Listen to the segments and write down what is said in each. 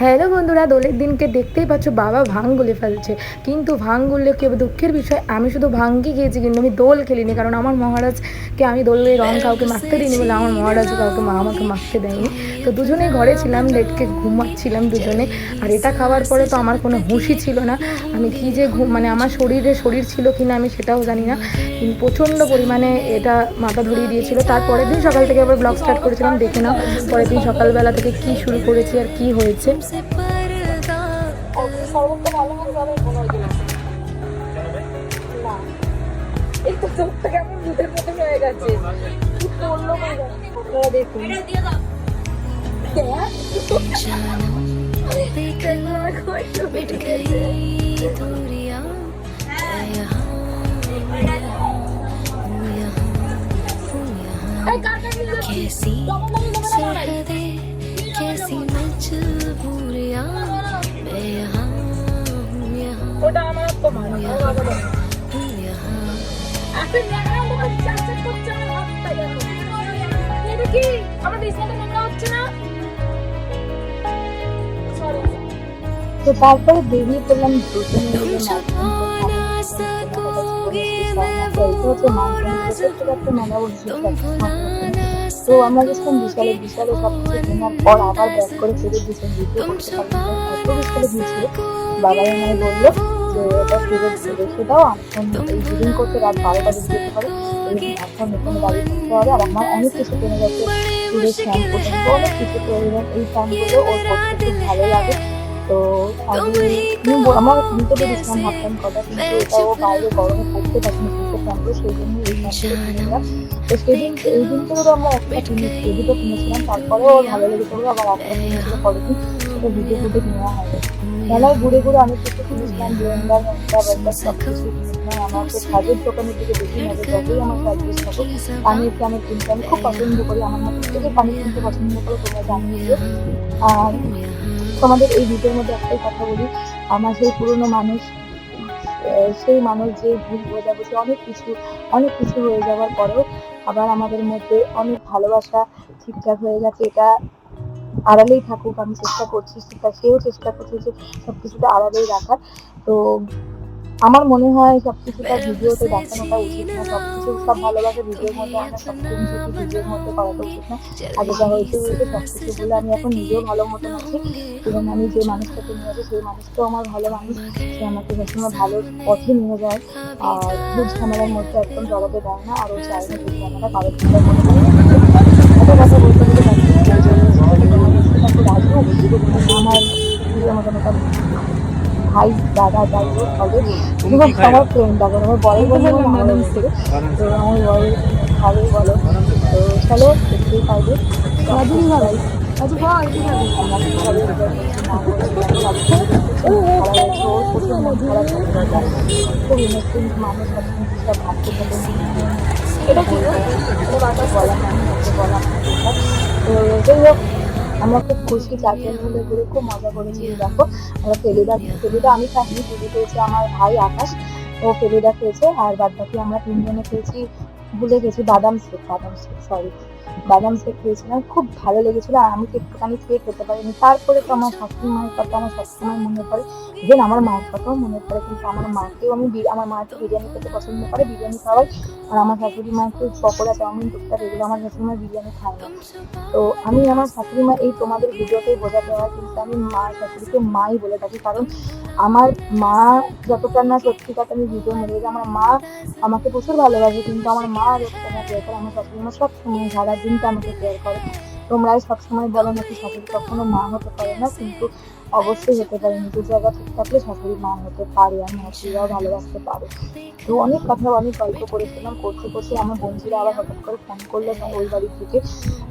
Hello বন্ধুরা, দোলের দিনকে দেখতেই পাচ্ছ বাবা ভাঙ গুলে ফেলছে। কিন্তু ভাং গুললে কেউ দুঃখের বিষয়, আমি শুধু ভাঙ্গি গিয়েছি কিন্তু আমি দোল খেলিনি, কারণ আমার মহারাজকে আমি দোলে রং কাউকে মাখতে দিইনি বলে আমার মহারাজ কাউকে, মা আমাকে মাখতে দেয়নি। তো দুজনেই ঘরে ছিলাম লেটকে ঘুমাচ্ছিলাম দুজনে। আর এটা খাওয়ার পরে তো আমার কোনো হুঁশি ছিল না। আমি কী যে ঘুম মানে আমার শরীরে শরীর ছিল কি না আমি সেটাও জানি না। প্রচণ্ড পরিমাণে এটা মাথা ধরিয়ে দিয়েছিল। তারপরের দিন সকাল থেকে আবার ব্লগ স্টার্ট করেছিলাম, দেখে নাও পরের দিন সকালবেলা থেকে কি শুরু করেছি আর কি হয়েছে। কেমন দুধের হয়ে গেছে? দেখুন। कैसी सरहदें कैसी मजबूरियां मैं यहाँ हूँ यहाँ ওটা আমার তো ভালো हूँ यहाँ এখন ন্যাংরা মুখে চাচা করছে তো তারপরে বেরিয়ে পড়লাম তো আমরা গেছিলাম বিশালে বিশালে সব পর আবার ব্যাক করে ফেরত দিয়েছিলাম বিশালে দিয়েছিল বাবাই আমায় বলল যে ওটা রেখে দাও এই করতে রাত বারোটা পারে এই এখন নতুন বাড়ি করতে হবে আর আমার অনেক কিছু কেনে গেছে শ্যাম্পু অনেক কিছু এই ওর করতে খুব ভালো লাগে। তো আমি আমি আমার কিনতে পেরেছিলাম ভাবতাম কথা কিন্তু এটা ও বাইরে গরমে পড়তে পারছিনা চুলের শ্যাম্পু সেই জন্য এই কিনলাম তো সেদিন এই দিন থেকে আমরা একটা দুটো কিনেছিলাম ভালো লেগে পড়ল আবার একটা কিনেছিল পরের দিন সেটা ভিডিও ফুটে নেওয়া হবে মেলায় ঘুরে ঘুরে অনেক কিছু কিনেছিলাম ব্লেন্ডার ব্লেন্ডার সব কিছু কিনেছিলাম আমাকে কাজের দোকানের দিকে বেশি নজর যতই আমার বেশি থাকুক পানির কানে কিনতে আমি খুব পছন্দ করি আমার মতো। থেকে পানি কিনতে পছন্দ করে তোমরা জানিয়ে আর তোমাদের এই ভিডিওর মধ্যে একটাই কথা বলি। আমার সেই পুরনো মানুষ সেই মানুষ যে ভুল হয়ে যাবে, সে অনেক কিছু অনেক কিছু হয়ে যাওয়ার পরেও আবার আমাদের মধ্যে অনেক ভালোবাসা ঠিকঠাক হয়ে গেছে। এটা আড়ালেই থাকুক, আমি চেষ্টা করছি সেও চেষ্টা করছি যে সব কিছুটা আড়ালেই রাখার। তো আমার মনে হয় সব কিছুটা ভিডিওতে দেখানোটা উচিত না সব কিছু সব ভালোবাসা ভিডিওর মধ্যে আমরা সব কিছু ভিডিওর মধ্যে করাটা উচিত না আগে যা হয়েছে হয়েছে সব কিছু বলে আমি এখন নিজেও ভালো মতন আছি এবং আমি যে মানুষটাকে নিয়ে আছি সেই মানুষটাও আমার ভালো মানুষ সে আমাকে সবসময় ভালো পথে নিয়ে যায় আর ভুল ঝামেলার মধ্যে একদম জড়াতে দেয় না আর ও চায় না ভুল ঝামেলা কারোর চিন্তা করে একটা কথা বলতে রাজু আমার ভাই দাদা যাই হোক হবে এবং সবার ফ্রেন্ড এখন আমার বড় বন্ধু ম্যাডাম থেকে তো আমার বড় ভালোই বলো তো চলো দেখতেই পারবে রাজু ভাই রাজু ভাই মানুষ সব ভাবতে এটা বারবার বলা হয় হয়। তো যাই হোক আমরা খুব খুশি, চারজন মিলে ঘুরে খুব মজা করেছি দেখো। আমরা ফেলুদা ফেলুদা, আমি খাইনি ফেলু খেয়েছে আমার ভাই আকাশ। ও ফেলুদা খেয়েছে, আর বাদ বাকি আমরা তিনজনে খেয়েছি, ভুলে গেছি, বাদাম শেক বাদাম শেক সরি বাদাম শেক খেয়েছিলাম, খুব ভালো লেগেছিল আর আমি একটুখানি খেয়ে খেতে পারিনি। তারপরে তো আমার শাশুড়ি মায়ের কথা, আমার সবসময় মনে পড়ে। ইভেন আমার মায়ের কথাও মনে পড়ে, কিন্তু আমার মাকেও আমি আমার মা তো বিরিয়ানি খেতে পছন্দ করে, বিরিয়ানি খাওয়াই। আর আমার শাশুড়ি মা একটু পকোড়া, চাউমিন, টুকটাক এগুলো আমার শাশুড়ি মা বিরিয়ানি খায় না। তো আমি আমার শাশুড়ি মা এই তোমাদের ভিডিওতেই বোঝাতে হয়, কিন্তু আমি মা শাশুড়িকে মাই বলে থাকি। কারণ আমার মা যতটা না সত্যি কথা আমি ভিডিও যে আমার মা আমাকে প্রচুর ভালোবাসে, কিন্তু আমার মা যতটা না আমার শাশুড়ি মা সবসময় সারা দিনটা আমাকে কেয়ার করে। তোমরাই সবসময় বলো নাকি শাশুড়ি কখনো মা হতে পারে না, কিন্তু অবশ্যই হতে পারে। নিজের জায়গা ঠিক থাকলে শাশুড়ি মা হতে পারে আর শাশুড়িরাও ভালোবাসতে পারে। তো অনেক কথা অনেক গল্প করেছিলাম, করতে করতে আমার বন্ধুরা আবার হঠাৎ করে ফোন করল তাই ওই বাড়ি থেকে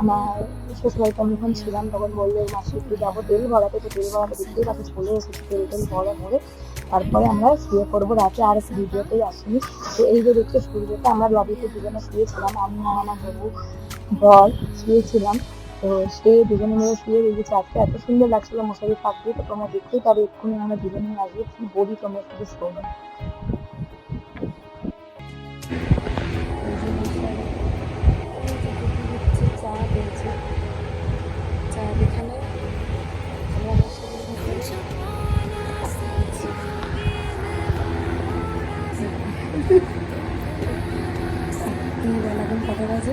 আমার শ্বশুরবাড়িতে আমি যখন ছিলাম, তখন বলল, মাসে, একটু যাব তেল ভরাতে, তো তেল ভরাতে দেখতেই পাচ্ছি চলে এসেছি, তেল টেল ভরা ভরে। তারপরে আমরা শুয়ে পড়ব রাতে, আর ভিডিওতেই আসিনি। তো এই যে দেখছ, সূর্যটা আমরা লবিতে দুজনে শুয়েছিলাম, আমি আর আমার বউ বর শুয়েছিলাম। তো সেই দুজনে মিলে শুয়ে দেখেছি আজকে এত সুন্দর লাগছিল মশারি থাকবে তো তোমরা দেখতেই পারো এক্ষুনি আমরা দুজনে আসবে। কি বলি তোমরা শুধু শোনো কথা বাজে?